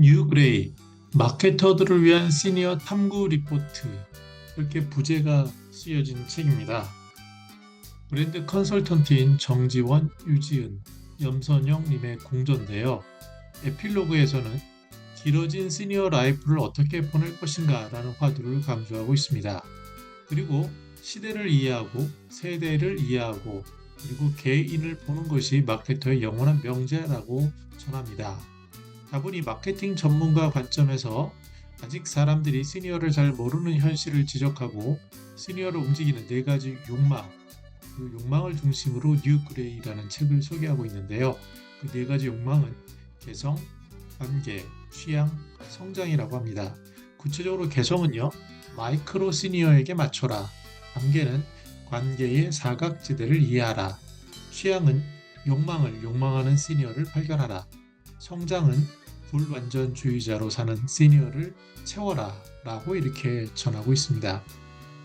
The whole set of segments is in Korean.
뉴 그레이 마케터들을 위한 시니어 탐구 리포트 이렇게 부제가 쓰여진 책입니다. 브랜드 컨설턴트인 정지원, 유지은, 염선영님의 공전인데요. 에필로그에서는 길어진 시니어 라이프를 어떻게 보낼 것인가 라는 화두를 강조하고 있습니다. 그리고 시대를 이해하고 세대를 이해하고 그리고 개인을 보는 것이 마케터의 영원한 명제라고 전합니다. 다분히 마케팅 전문가 관점에서 아직 사람들이 시니어를 잘 모르는 현실을 지적하고 시니어를 움직이는 네 가지 욕망, 그 욕망을 중심으로 뉴 그레이라는 책을 소개하고 있는데요. 그 네 가지 욕망은 개성, 관계, 취향, 성장이라고 합니다. 구체적으로 개성은요, 마이크로 시니어에게 맞춰라. 관계는 관계의 사각지대를 이해하라. 취향은 욕망을 욕망하는 시니어를 발견하라. 성장은 불완전주의자로 사는 시니어를 채워라 라고 이렇게 전하고 있습니다.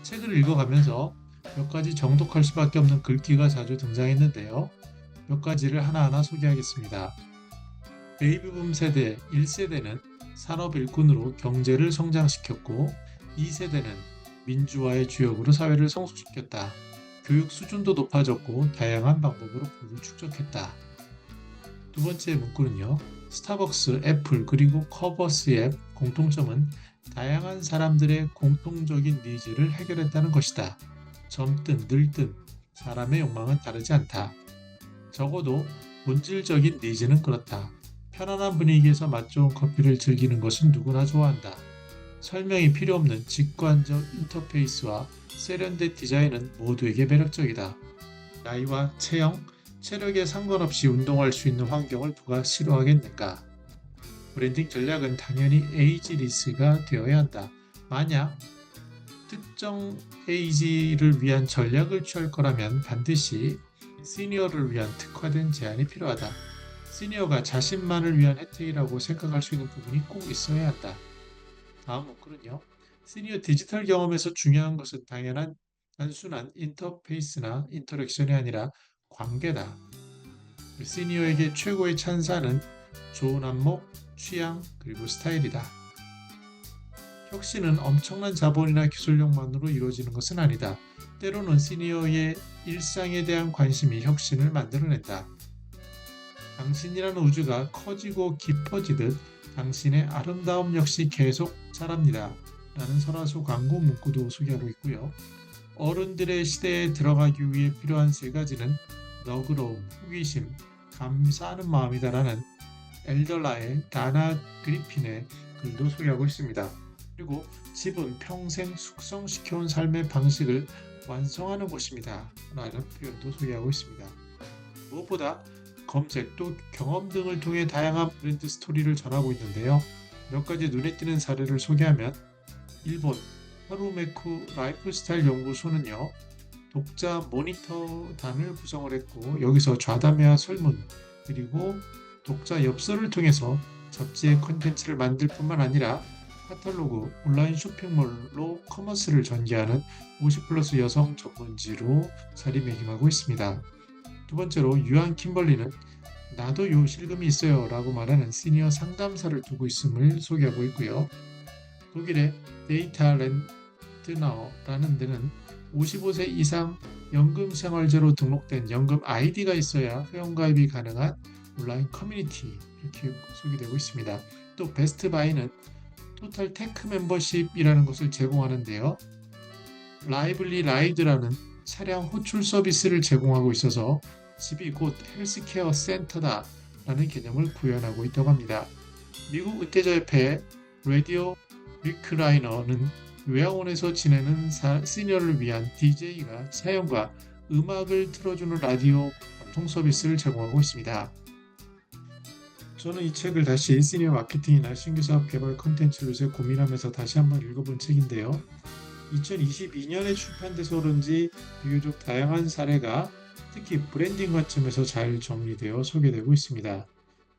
책을 읽어가면서 몇 가지 정독할 수밖에 없는 글귀가 자주 등장했는데요. 몇 가지를 하나하나 소개하겠습니다. 베이비붐 세대 1세대는 산업 일꾼으로 경제를 성장시켰고 2세대는 민주화의 주역으로 사회를 성숙시켰다. 교육 수준도 높아졌고 다양한 방법으로 부를 축적했다. 두 번째 문구는요. 스타벅스, 애플 그리고 커버스의 공통점은 다양한 사람들의 공통적인 니즈를 해결했다는 것이다. 젊든 늙든 사람의 욕망은 다르지 않다. 적어도 본질적인 니즈는 그렇다. 편안한 분위기에서 맛 좋은 커피를 즐기는 것은 누구나 좋아한다. 설명이 필요 없는 직관적 인터페이스와 세련된 디자인은 모두에게 매력적이다. 나이와 체형, 체력에 상관없이 운동할 수 있는 환경을 누가 싫어하겠는가? 브랜딩 전략은 당연히 에이지리스가 되어야 한다. 만약 특정 에이지를 위한 전략을 취할 거라면 반드시 시니어를 위한 특화된 제안이 필요하다. 시니어가 자신만을 위한 혜택이라고 생각할 수 있는 부분이 꼭 있어야 한다. 다음 문구는요. 시니어 디지털 경험에서 중요한 것은 당연한 단순한 인터페이스나 인터랙션이 아니라 관계다. 시니어에게 최고의 찬사는 좋은 안목, 취향, 그리고 스타일이다. 혁신은 엄청난 자본이나 기술력만으로 이루어지는 것은 아니다. 때로는 시니어의 일상에 대한 관심이 혁신을 만들어낸다. 당신이라는 우주가 커지고 깊어지듯 당신의 아름다움 역시 계속 자랍니다. 라는 설화소 광고 문구도 소개하고 있고요. 어른들의 시대에 들어가기 위해 필요한 세 가지는 너그러움, 호기심, 감사하는 마음이다라는 엘덜라의 다나 그리핀의 글도 소개하고 있습니다. 그리고 집은 평생 숙성시켜온 삶의 방식을 완성하는 곳입니다. 라는 표현도 소개하고 있습니다. 무엇보다 검색 또 경험 등을 통해 다양한 브랜드 스토리를 전하고 있는데요. 몇 가지 눈에 띄는 사례를 소개하면 일본 하루메쿠 라이프스타일 연구소는요. 독자 모니터단을 구성을 했고 여기서 좌담회와 설문 그리고 독자 엽서를 통해서 잡지의 컨텐츠를 만들 뿐만 아니라 카탈로그, 온라인 쇼핑몰로 커머스를 전개하는 50 플러스 여성 전문지로 자리매김하고 있습니다. 두 번째로 유한 킴벌리는 나도 요 실금이 있어요 라고 말하는 시니어 상담사를 두고 있음을 소개하고 있고요. 독일의 데이터 랜드나어라는 데는 55세 이상 연금생활제로 등록된 연금 아이디가 있어야 회원가입이 가능한 온라인 커뮤니티 이렇게 소개되고 있습니다. 또 베스트바이는 토탈 테크 멤버십이라는 것을 제공하는데요. 라이블리 라이드라는 차량 호출 서비스를 제공하고 있어서 집이 곧 헬스케어 센터다 라는 개념을 구현하고 있다고 합니다. 미국 은퇴자협회 라디오 리크라이너는 요양원에서 지내는 사, 시니어를 위한 DJ가 사연과 음악을 틀어주는 라디오 방송 서비스를 제공하고 있습니다. 저는 이 책을 다시 시니어 마케팅이나 신규 사업 개발 컨텐츠를 요새 고민하면서 다시 한번 읽어본 책인데요. 2022년에 출판돼서 그런지 비교적 다양한 사례가 특히 브랜딩 관점에서 잘 정리되어 소개되고 있습니다.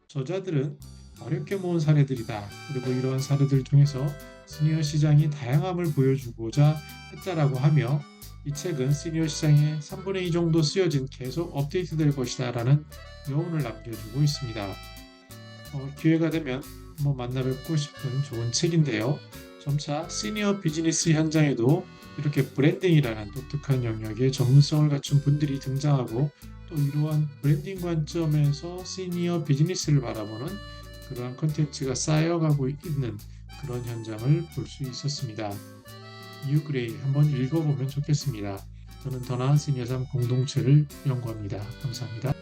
저자들은 어렵게 모은 사례들이다. 그리고 이러한 사례들을 통해서 시니어 시장이 다양함을 보여주고자 했다라고 하며 이 책은 시니어 시장의 3분의 2 정도 쓰여진 계속 업데이트될 것이다 라는 여운을 남겨주고 있습니다. 어, 기회가 되면 한번 만나뵙고 싶은 좋은 책인데요. 점차 시니어 비즈니스 현장에도 이렇게 브랜딩이라는 독특한 영역에 전문성을 갖춘 분들이 등장하고 또 이러한 브랜딩 관점에서 시니어 비즈니스를 바라보는 그러한 컨텐츠가 쌓여가고 있는 그런 현장을 볼 수 있었습니다. 이유 그레이 한번 읽어보면 좋겠습니다. 저는 더 나은 시니어 삶 공동체를 연구합니다. 감사합니다.